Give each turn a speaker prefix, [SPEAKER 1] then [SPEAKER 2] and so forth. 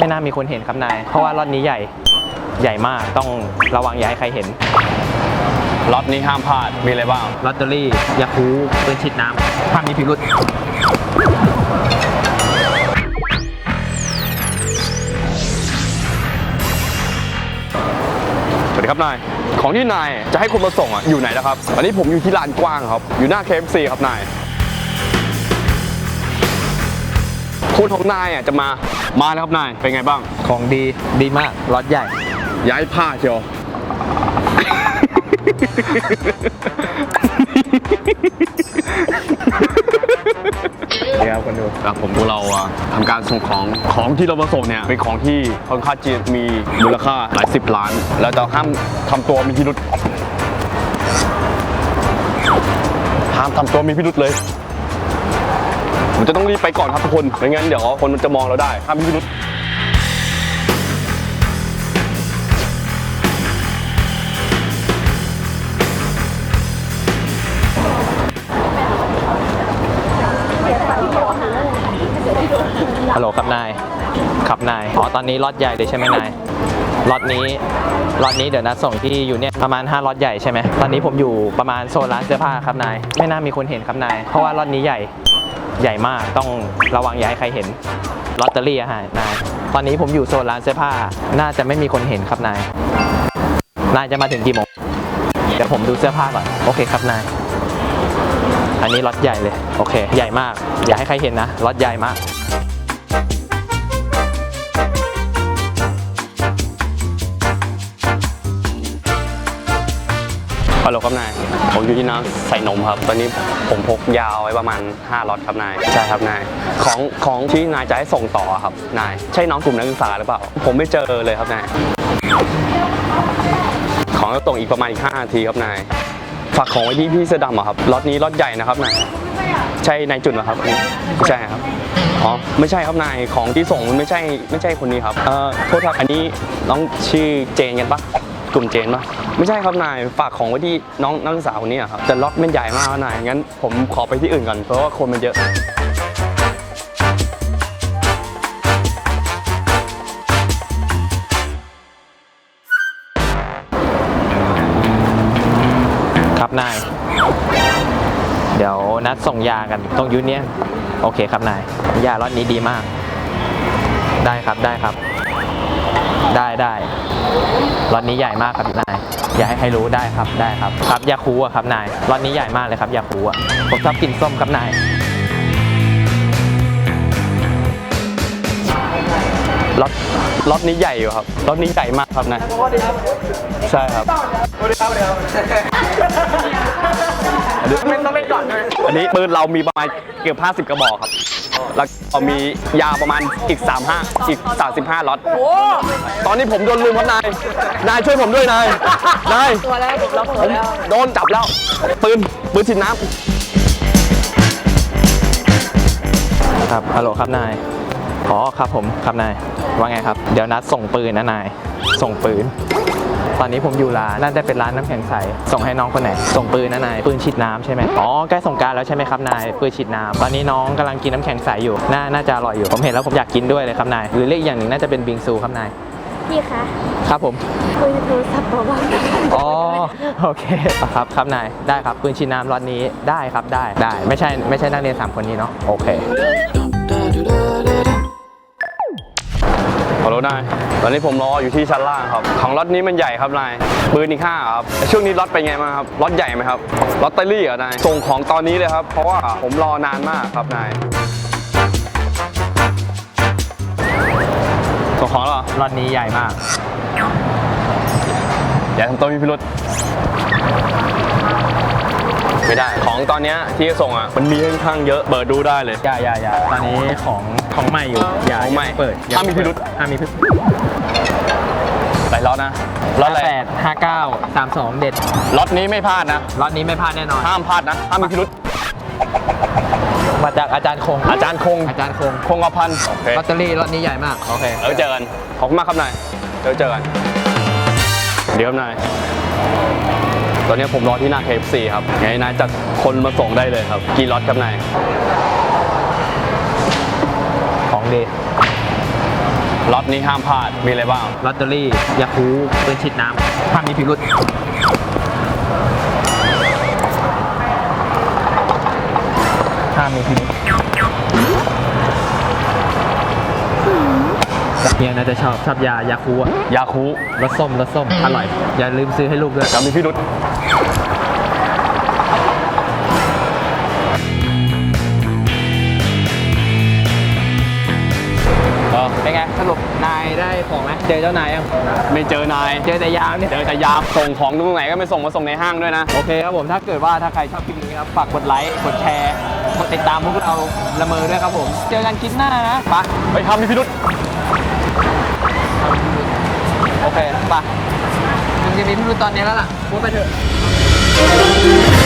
[SPEAKER 1] ไม่น่ามีคนเห็นครับนาย เพราะว่าล็อตนี้ใหญ่ใหญ่มากต้องระวังอย่าให้ใครเห็น
[SPEAKER 2] ล็อตนี้ห้ามพลาดมีอะไรบ้าง
[SPEAKER 1] ลอตเตอรี่ยาคูปืนฉีดน้ำห้ามมีพิรุษ
[SPEAKER 2] สวัสดีครับนาย ของที่นายจะให้คนมาส่งอะอยู่ไหนนะครับอันนี้ผมอยู่ที่ลานกว้างครับ อยู่หน้า KFC ครับนาย คุณของนายอะจะมา มาแล้วครับนาย เป็นไงบ้าง
[SPEAKER 1] ของดีดีมากล็อตใหญ่
[SPEAKER 2] ย้ายผ้าเชียว
[SPEAKER 1] เดี๋ยวคนดู
[SPEAKER 2] ครับผมพวกเราอะทำการส่งของของที่เรามาส่งเนี่ยเป็นของที่ค่อนข้างจะมีมูลค่าหลายสิบล้าน แล้วจะห้ามทำตัวมีพิรุษห้ามทำตัวมีพิรุษเลย ผมจะต้องรีบไปก่อนครับทุกคนไม่งั้นเดี๋ยวคนมันจะมองเราได้ห้ามมีพิรุษ
[SPEAKER 1] ฮัลโหลครับนายครับนายอ๋อตอนนี้ล็อตใหญ่เลยใช่ไหมนายล็อตนี้ล็อตนี้เดี๋ยวนัดส่งที่อยู่เนี่ยประมาณ5ล็อตใหญ่ใช่ไหมตอนนี้ผมอยู่ประมาณโซนร้านเสื้อผ้าครับนาย ไม่น่ามีคนเห็นครับนาย เพราะว่าล็อตนี้ใหญ่ ใหญ่มากต้องระวังอย่าให้ใครเห็นลอตเตอรี่อะฮะนายตอนนี้ผมอยู่โซนร้านเสื้อผ้า น่าจะไม่มีคนเห็นครับนาย นายจะมาถึงกี่โมงเดี๋ยวผมดูเสื้อผ้าก่อนโอเคครับนายอันนี้ล็อตใหญ่เลย โอเค ใหญ่มาก อย่าให้ใครเห็นนะล็อตใหญ่มาก
[SPEAKER 2] ฮัลโหลครับนาย ผมอยู่ที่น้ำใส่นมครับ ตอนนี้ผมพกยาวไว้ประมาณ 5ล็อตครับนาย ใช่ครับนาย ของของที่นายจะให้ส่งต่อครับนาย ใช่น้องกลุ่มนักศึกษาหรือเปล่า ผมไม่เจอเลยครับนาย ของจะส่งอีกประมาณอีก5นาทีครับนาย ฝากของไว้ที่พี่เสื้อดำอะครับ ล็อตนี้ล็อตใหญ่นะครับนาย ใช่นายจุดเหรอครับ ใช่ครับ อ๋อ ไม่ใช่ครับนาย ของที่ส่งมันไม่ใช่ไม่ใช่คนนี้ครับ เอ่อ โทษครับ อันนี้น้องชื่อเจนกันปะกลุ่มเจนปะ ไม่ใช่ครับนายฝากของไว้ที่น้องนักศึกษาคนนี้อะครับแต่ล็อตมันใหญ่มากครับนายงั้นผมขอไปที่อื่นก่อนเพราะว่าคนมันเยอะ
[SPEAKER 1] ครับนาย เดี๋ยวนัดส่งยากันตรงยูเนียนโอเคครับนาย ยาล็อตนี้ดีมาก ได้ครับได้ครับ ได้ได้ล็อตนี้ใหญ่มากครับนาย อย่าให้ใครรู้ได้ครับได้ครับครับยาคูอะครับนายล็อตนี้ใหญ่มากเลยครับยาคูอะผมชอบกินส้มครับนาย
[SPEAKER 2] ล็อต ล็อตนี้ใหญ่อยู่ครับล็อตนี้ใหญ่มากครับนายใช่ครับอันนี้ต้องเล่นก่อนอันนี้ปืนเรามีประมาณเกือบ50 กระบอกครับแล้วก็มียาประมาณอีก 35 อีก 35ล็อตตอนนี้ผมโดนลุมครับนาย นายช่วยผมด้วยนาย นาย
[SPEAKER 3] ตัวแรกผมรับตัวแล้ว
[SPEAKER 2] โดนจับแล้ว ปืน ปืนฉีดน้
[SPEAKER 1] ครับฮัลโหลครับนาย อ๋อครับผมครับนายว่าไงครับ เดี๋ยวนัดส่งปืนนะนาย ส่งปืน ตอนนี้ผมอยู่ร้านน่าจะเป็นร้านน้ำแข็งใส ส่งให้น้องคนไหน ส่งปืนนะนาย ปืนฉีดน้ำใช่ไหมอ๋อใกล้สงกรารแล้วใช่ไหมครับนาย ปืนฉีดน้ำตอนนี้น้องกำลังกินน้ำแข็งใสอยู่ น่า น่าจะอร่อยอยู่ ผมเห็นแล้วผมอยากกินด้วยเลยครับนาย หรือเรียกอีกอย่างหนึ่งน่าจะเป็นบิงซูครับนาย
[SPEAKER 3] พี่คะ
[SPEAKER 1] ครับผม
[SPEAKER 3] คุยโทรศัพท์เบาๆ
[SPEAKER 1] อ๋อโอเคครับครับนาย ได้ครับปืนฉีดน้ำร้อนนี้ ได้ครับ ได้ ได้ ไม่ใช่ ไม่ใช่นักเรียนสามคนนี้เนาะ โอเคำ
[SPEAKER 2] ฮัลโหลนาย ตอนนี้ผมรออยู่ที่ชั้นล่างครับ ของล็อตนี้มันใหญ่ครับนาย ปืนอีกห้าครับ ช่วงนี้ล็อตเป็นไงบ้างครับล็อตใหญ่ไหมครับลอตเตอรี่เหรอนาย ส่งของตอนนี้เลยครับ เพราะว่าผมรอนานมากครับนาย ส่งของเหรอ
[SPEAKER 1] ร้อนนี้ใหญ่มาก
[SPEAKER 2] อย่าทำตัวมีพิรุษ ไม่ได้ ของตอนเนี้ยที่จะส่งอะมันมีค่อนข้างเยอะเปิดดูได้เลย
[SPEAKER 1] อย่าอย่าอย่าตอนนี้ของของใหม่อยู่อย่า
[SPEAKER 2] ของใหม่
[SPEAKER 1] ย่าเปิดอย่
[SPEAKER 2] ห้ามมีพิรุธ
[SPEAKER 1] ห้ามมีพิรุธ
[SPEAKER 2] หลายล็อตนะล็อตอะไร
[SPEAKER 1] แปดห้าเก้าสามสองเด็ด
[SPEAKER 2] ล็อตนี้ไม่พลาดนะ
[SPEAKER 1] ล็อตนี้ไม่พลาดแน่นอน
[SPEAKER 2] ห้ามพลาดนะห้ามมีพิรุษ
[SPEAKER 1] มาจากอาจารย์คง
[SPEAKER 2] อาจารย์คง
[SPEAKER 1] อาจารย์คง
[SPEAKER 2] คงกระพันโอเค
[SPEAKER 1] ลอตเตอรี่ล็อตนี้ใหญ่มาก โอเค
[SPEAKER 2] เดี๋ยวเจอกันขอบคุณมากครับนายเดี๋ยวเจอกันเดี๋ยวครับนาย ตอนนี้ผมรอที่หน้า KFC ครับไงนายจัดคนมาส่งได้เลยครับกี่ล็อตครับนาย
[SPEAKER 1] ของดี
[SPEAKER 2] ล็อตนี้ห้ามพลาดมีอะไรบ้าง
[SPEAKER 1] ลอตเตอรี่ยาคูปืนฉีดน้ำห้ามมีพิรุษห้ามมีพิรุษเมียน่าจะชอบชอบยายาคูอะ
[SPEAKER 2] ยาคู
[SPEAKER 1] รสส้มรสส้มอร่อย อย่าลืมซื้อให้ลูกด้วย
[SPEAKER 2] อย่ามีพิรุษ เออ
[SPEAKER 1] เป็นไงสรุปนายได้ของไหมเจอเจ้านายยัง
[SPEAKER 2] ไม่เจอนาย
[SPEAKER 1] เจอแต่ยามเนี่ย
[SPEAKER 2] เจอแต่ยามส่งของตรงไหนก็ไม่ส่งมาส่งในห้างด้วยนะ
[SPEAKER 1] โอเคครับผมถ้าเกิดว่าถ้าใครชอบคลิปนี้ครับฝากกดไลค์กดแชร์กดติดตามพวกเราละเมอด้วยครับผม เจอกันคลิปหน้านะไปะ
[SPEAKER 2] ไปทำมีพิรุษ
[SPEAKER 1] โอเคไปะมึงจะมีพิรุธตอนนี้แล้วล่ะพูดไปเถอะ